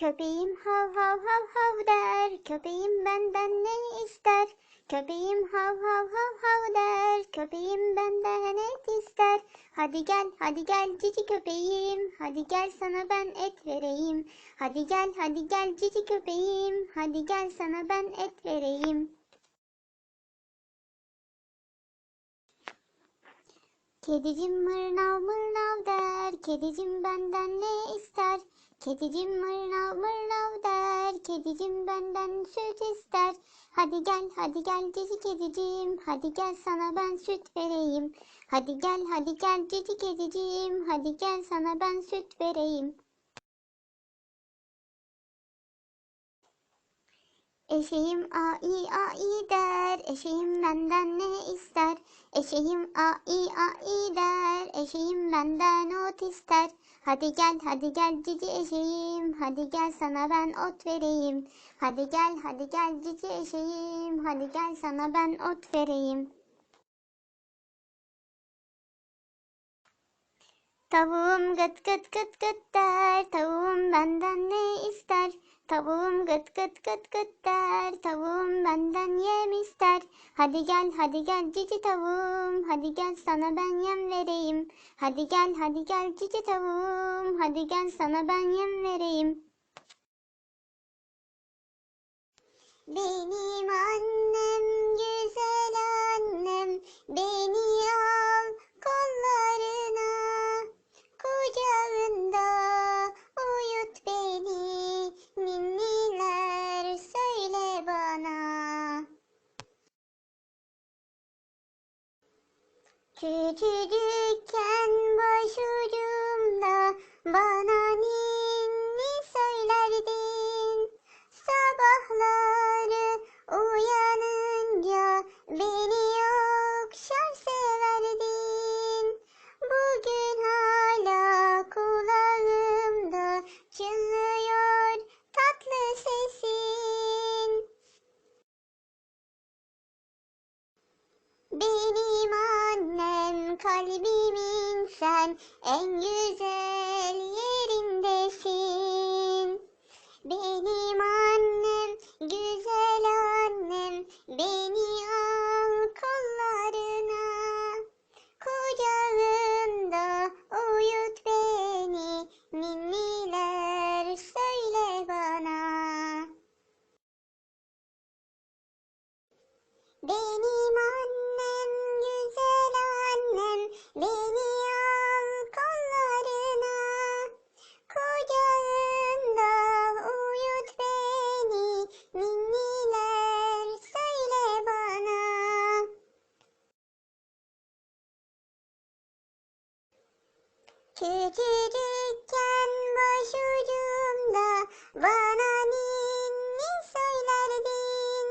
Köpeğim hav hav hav hav der. Köpeğim benden ne ister? Köpeğim hav hav hav hav der. Köpeğim benden et ister. Hadi gel, hadi gel cici köpeğim. Hadi gel sana ben et vereyim. Hadi gel, hadi gel cici köpeğim. Hadi gel sana ben et vereyim. Kedicim mırnav mırnav der. Kedicim benden ne ister? Kedicim mırnav mırnav der. Kedicim benden süt ister. Hadi gel hadi gel cici kedicim. Hadi gel sana ben süt vereyim. Hadi gel hadi gel cici kedicim. Hadi gel sana ben süt vereyim. Eşeğim ai ai der, eşeğim benden ne ister? Eşeğim ai ai der, eşeğim benden ot ister. Hadi gel hadi gel cici eşeğim, hadi gel sana ben ot vereyim. Hadi gel hadi gel cici eşeğim, hadi gel sana ben ot vereyim. Tavuğum gıt gıt gıt gıt der, tavuğum benden ne ister? Tavuğum gıt gıt gıt gıt der, tavuğum benden yem ister. Hadi gel hadi gel cici tavuğum, hadi gel sana ben yem vereyim. Hadi gel hadi gel cici tavuğum, hadi gel sana ben yem vereyim. Benim annem güzel annem, beni Küçücükken sen en güzel yerindesin. Benim annem güzel annem beni Küçücükken başucumda bana ninni söylerdin.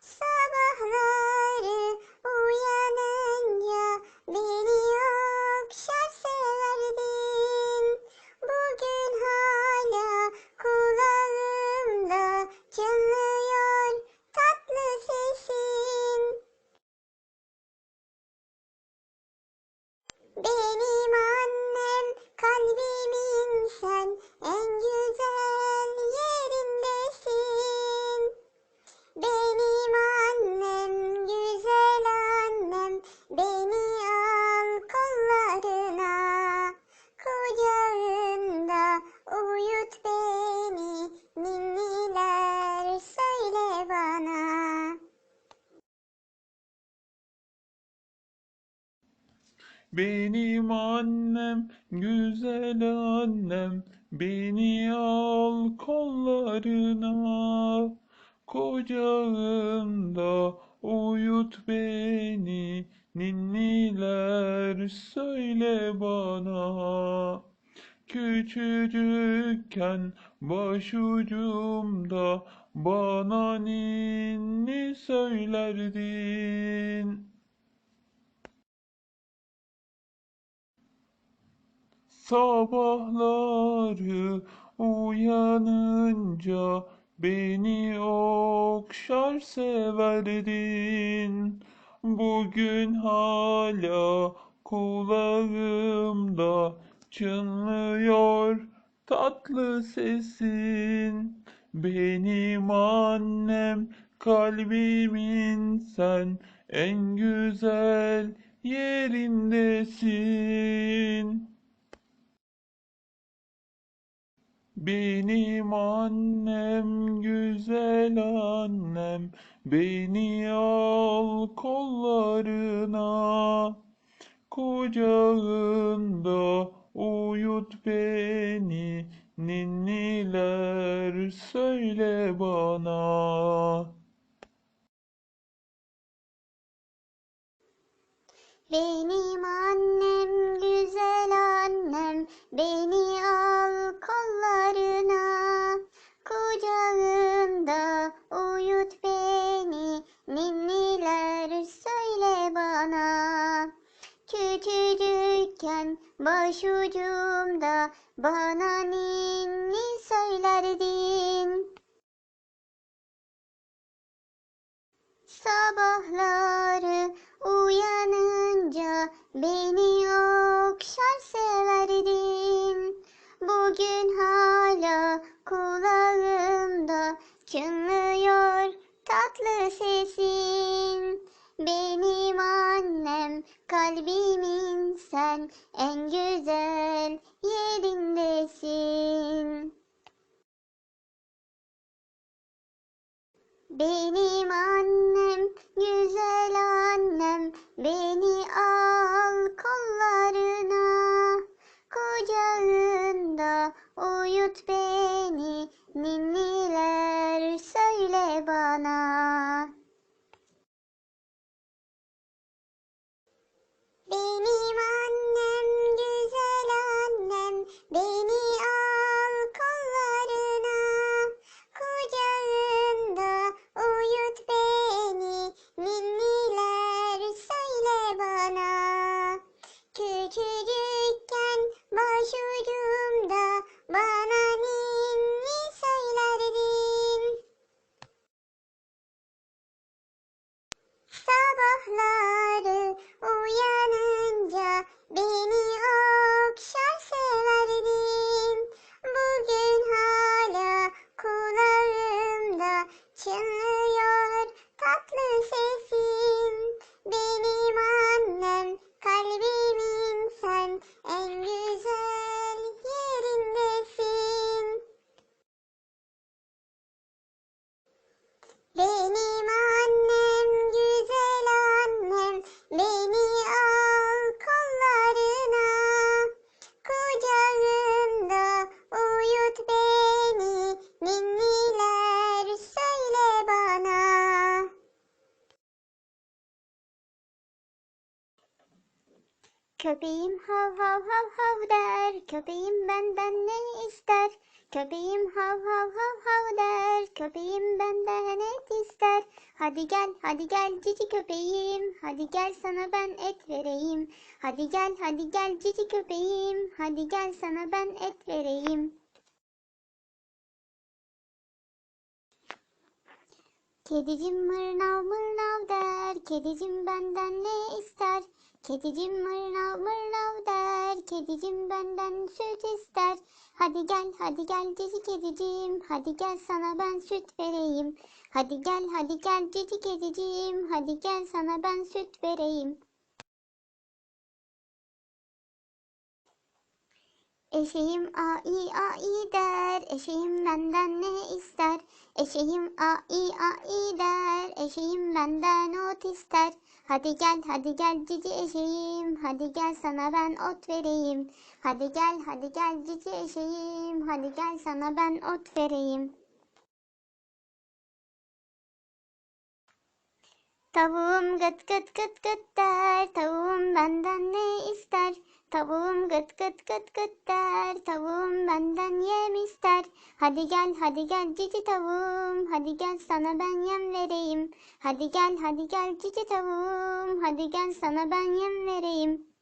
Sabahları uyanınca beni okşar severdin. Bugün hala kulağımda çınlıyor tatlı sesin. Benim kalbimin sen Benim annem, güzel annem, beni al kollarına. Kucağında uyut beni, ninniler söyle bana. Küçücükken başucumda bana ninni söylerdin. Sabahları uyanınca beni okşar severdin. Bugün hala kulağımda çınlıyor tatlı sesin. Benim annem, kalbimin sen en güzel yerindesin. Benim annem, güzel annem, beni al kollarına. Kucağında uyut beni, ninniler söyle bana. Benim annem, güzel annem, beni uyut beni, ninniler söyle bana. Küçücükken başucumda bana ninni söylerdin. Sabahları uyanınca beni sen en güzel yerindesin. Benim annem, güzel annem, beni al kollarına. Kucağında uyut beni, Sabahları Köpeğim hav hav hav hav der, köpeğim benden ne ister? Köpeğim hav hav hav hav der, köpeğim benden et ister. Hadi gel, hadi gel cici köpeğim, hadi gel sana ben et vereyim. Hadi gel, hadi gel cici köpeğim, hadi gel sana ben et vereyim. Kedicim mırnav mırnav der, kedicim benden ne ister? Kedicim mırnav mırnav der, kedicim benden süt ister. Hadi gel, hadi gel cici kedicim, hadi gel sana ben süt vereyim. Hadi gel, hadi gel cici kedicim, hadi gel sana ben süt vereyim. Eşeğim ai ai der, eşeğim benden ne ister? Eşeğim ai ai der, eşeğim benden ot ister. Hadi gel, hadi gel cici eşeğim, hadi gel sana ben ot vereyim. Hadi gel, hadi gel cici eşeğim, hadi gel sana ben ot vereyim. Tavuğum gıt gıt gıt gıt der, tavuğum benden ne ister? Tavuğum gıt gıt gıt gıt der, tavuğum benden yem ister. Hadi gel, hadi gel cici tavuğum, hadi gel sana ben yem vereyim. Hadi gel, hadi gel cici tavuğum, hadi gel sana ben yem vereyim.